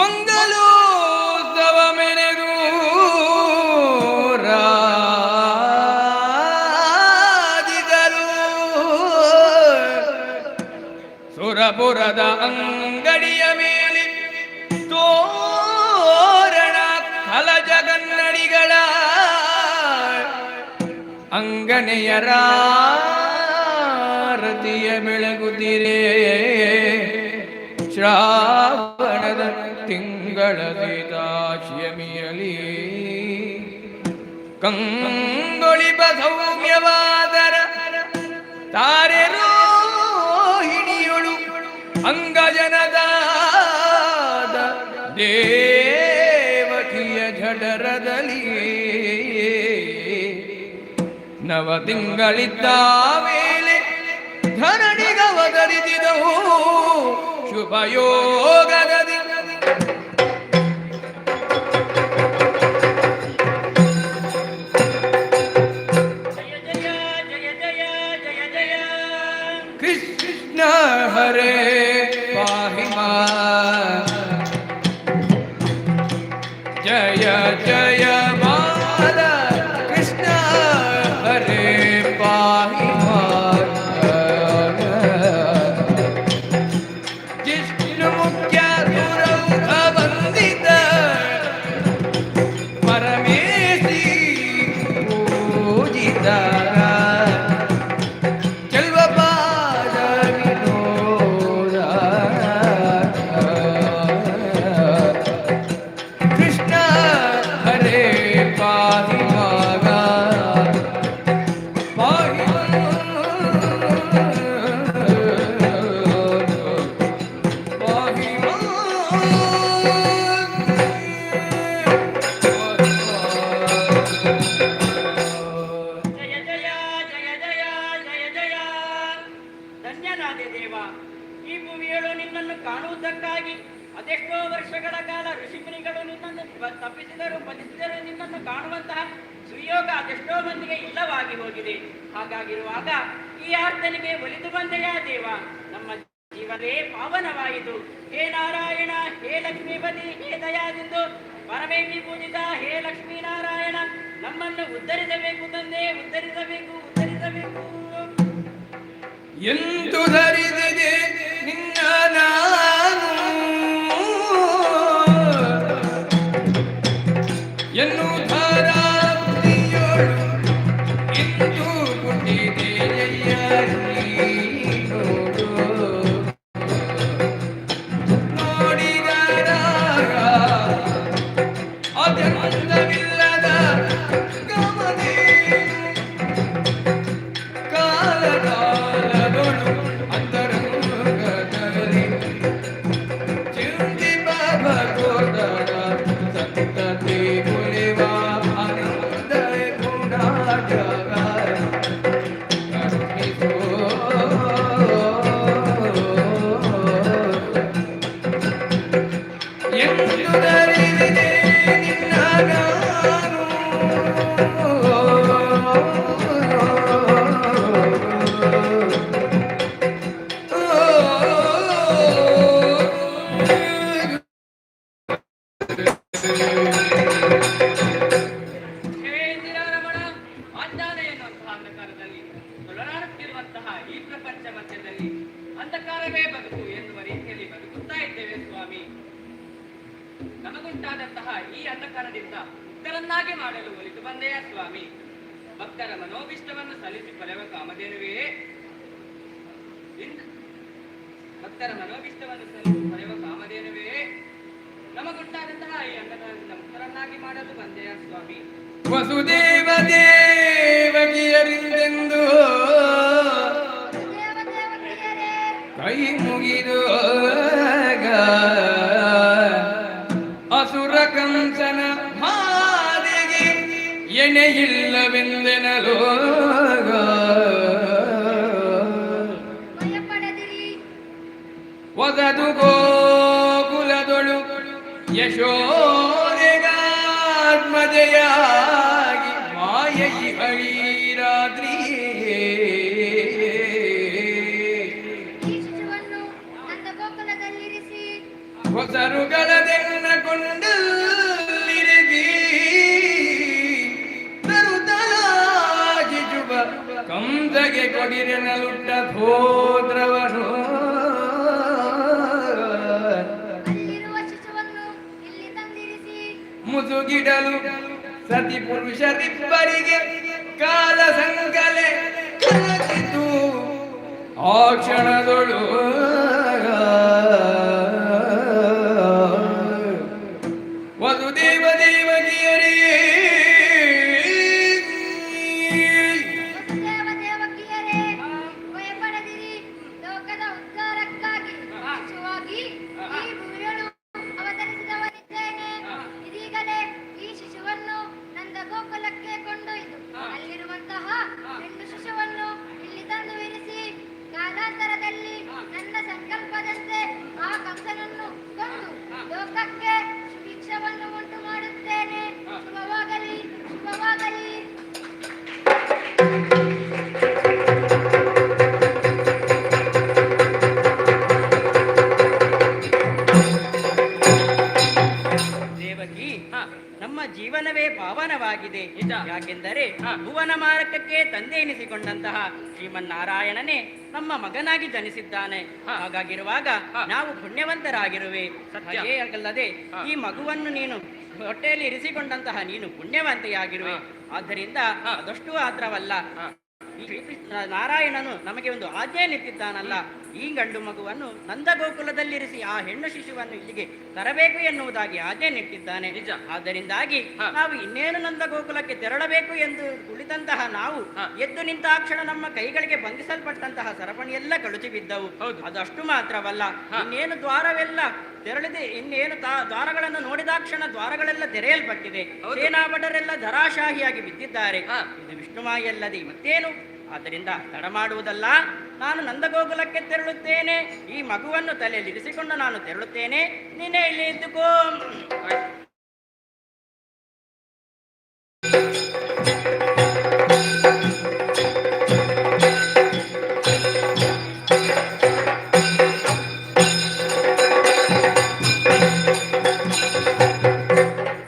ಮಂಗಲೋತ್ಸವ ಮೆನೆದು ರಾಜಿದರು ಸುರಪುರದ ಅಂಗಡಿಯ ಮೇಲೆ ತೋರಣ ಕಲ ಜಗನ್ನಡಿಗಳ ಅಂಗನೆಯರ ರತಿಯ ಬೆಳಗುತ್ತಿರೇ ಶ್ರಾವಣದ ತಿಂಗಳ ಸೀತಾಶಿಯಮಿಯಲಿ ಕಂಗೊಳಿ ಸೌಮ್ಯವಾದರ ತಾರೆ ರೋಹಿಣಿಯೊಳು ಅಂಗಜನದ ದೇವಕಿಯ ಜಡರದಲ್ಲಿ ನವ ತಿಂಗಳಿದ್ದ ಧರಣಿಗವದರಿದಿದವು ಧರಣಿಗವದರಿಸಿದವು कृष्ण हरे पाहिमा ಈ ಭೂಮಿಯಳು ನಿನ್ನನ್ನು ಕಾಣುವುದಕ್ಕಾಗಿ ಅದೆಷ್ಟೋ ವರ್ಷಗಳ ಕಾಲ ಋಷಿಮುನಿಗಳು ನಿನ್ನನ್ನು ತಪ್ಪಿಸಿದರು ಬದಿಸಿದರು ನಿನ್ನನ್ನು ಕಾಣುವಂತಹ ಸುಯೋಗ ಅದೆಷ್ಟೋ ಮಂದಿಗೆ ಇಲ್ಲವಾಗಿ ಹೋಗಿದೆ. ಹಾಗಾಗಿರುವಾಗ ಈ ಆರ್ತನಿಗೆ ಒಲಿದು ಬಂದೆಯ ದೇವ? ನಮ್ಮ ಜೀವನೇ ಪಾವನವಾಯಿತು. ಹೇ ನಾರಾಯಣ, ಹೇ ಲಕ್ಷ್ಮೀಪತಿ, ಹೇ ದಯಾದಿಂದು ಪರಮೇಶಿ ಪೂಜಿತ, ಹೇ ಲಕ್ಷ್ಮೀನಾರಾಯಣ, ನಮ್ಮನ್ನು ಉದ್ಧರಿಸಬೇಕು ತಂದೆ, ಉದ್ಧರಿಸಬೇಕು ಉದ್ಧರಿಸಬೇಕು. ಎಂದು ಧರಿಸಿದೆ ನಿನ್ನ ನಾನು. ಎನ್ನು ಇಂದು ಈ ಪ್ರಪಂಚ ಮಧ್ಯದಲ್ಲಿ ಅಂಧಕಾರವೇ ಬದುಕು. ನಮಗುಂಟಾದಂತಹ ಈ ಅಂಧಕಾರದಿಂದ ಮುಕ್ತರನ್ನಾಗಿ ಮಾಡಲು ಒಲಿದು ಬಂದೆಯ ಸ್ವಾಮಿ? ಭಕ್ತರ ಮನೋಭಿಷ್ಟವನ್ನು ಸಲ್ಲಿಸಿ ಪಡೆಯುವ ಕಾಮಧೇನುವೇ? ಭಕ್ತರ ಮನೋಭಿಷ್ಟವನ್ನು ಸಲ್ಲಿಸಿ ಪಡೆಯುವ ಕಾಮಧೇನುವೇ? ನಮಗುಂಟಾದಂತಹ ಈ ಅಂಧಕಾರದಿಂದ ಮುಕ್ತರನ್ನಾಗಿ ಮಾಡಲು ಬಂದೆಯ ಸ್ವಾಮಿ? ವಸುದೇವ ದೇವಗಿಯರಿಂದೆಂದು ಕೈ ಮುಗಿದು ಭಯಪಡದಿರಿ. ಒದದು ಗೋಕುಲದೊಳು ಯಶೋರೆಗಾತ್ಮದೆಯಾಗಿ ಮಾಯಿ ಹಳೀರಾದ್ರಿ ಹೊಸರುಗಳದೆನ್ನ ಕೊಂಡಲ್ಲಿರಿದಿ ಕೊಡಿರೆನಲುಟ್ಟ ತಂದಿರಿಸಿ. ಮುಸುಗಿಡಲು ಸತಿ ಪುರುಷರಿಬ್ಬರಿಗೆ ಕಾಲ ಸಂಗಲೆ ಕಲಕಿತು ಆ ಕ್ಷಣದೊಳು ಪಾವನವಾಗಿದೆ ಯಾಕೆಂದರೆ ಭುವನ ಮಾರಕಕ್ಕೆ ತಂದೆ ಎನಿಸಿಕೊಂಡಂತಹ ಶ್ರೀಮನ್ನಾರಾಯಣನೇ ನಮ್ಮ ಮಗನಾಗಿ ಜನಿಸಿದ್ದಾನೆ. ಹಾಗಾಗಿರುವಾಗ ನಾವು ಪುಣ್ಯವಂತರಾಗಿರುವೆ. ಸತ್ಯವೇ ಅಲ್ಲದೆ ಈ ಮಗುವನ್ನು ನೀನು ಹೊಟ್ಟೆಯಲ್ಲಿ ಇರಿಸಿಕೊಂಡಂತಹ ನೀನು ಪುಣ್ಯವಂತೆಯಾಗಿರುವೆ. ಆದ್ದರಿಂದ ಅದಷ್ಟು ಮಾತ್ರವಲ್ಲ ನಾರಾಯಣನು ನಮಗೆ ಒಂದು ಆಜ್ಞೆ ನಿಂತಿದ್ದಾನಲ್ಲ ಈ ಗಂಡು ಮಗುವನ್ನು ನಂದಗೋಕುಲದಲ್ಲಿರಿಸಿ ಆ ಹೆಣ್ಣು ಶಿಶುವನ್ನು ಇಲ್ಲಿಗೆ ತರಬೇಕು ಎನ್ನುವುದಾಗಿ ಆಜ್ಞೆ ನಿಟ್ಟಿದ್ದಾನೆ ನಿಜ. ಆದ್ದರಿಂದಾಗಿ ನಾವು ಇನ್ನೇನು ನಂದ ಗೋಕುಲಕ್ಕೆ ತೆರಳಬೇಕು ಎಂದು ಕುಳಿತಂತಹ ನಾವು ಎದ್ದು ನಿಂತಾಕ್ಷಣ ನಮ್ಮ ಕೈಗಳಿಗೆ ಬಂಧಿಸಲ್ಪಟ್ಟಂತಹ ಸರಪಣಿಯೆಲ್ಲ ಕಳುಚಿ ಬಿದ್ದವು. ಅದಷ್ಟು ಮಾತ್ರವಲ್ಲ. ಇನ್ನೇನು ದ್ವಾರವೆಲ್ಲ ತೆರಳಿದೆ ಇನ್ನೇನು ದ್ವಾರಗಳನ್ನು ನೋಡಿದಾಕ್ಷಣ ದ್ವಾರಗಳೆಲ್ಲ ತೆರೆಯಲ್ಪಟ್ಟಿದೆ. ಸೇನಾಭಟರೆಲ್ಲ ಧರಾಶಾಹಿಯಾಗಿ ಬಿದ್ದಿದ್ದಾರೆ. ಇದು ವಿಷ್ಣುಮಾಯಲ್ಲದೆ ಮತ್ತೇನು? ಆದ್ದರಿಂದ ತಡ ಮಾಡುವುದಲ್ಲ. ನಾನು ನಂದಗೋಕುಲಕ್ಕೆ ತೆರಳುತ್ತೇನೆ. ಈ ಮಗುವನ್ನು ತಲೆಯಲ್ಲಿ ಇರಿಸಿಕೊಂಡು ನಾನು ತೆರಳುತ್ತೇನೆ. ನೀನೇ ಇಲ್ಲಿ ಇದ್ದುಕೋ.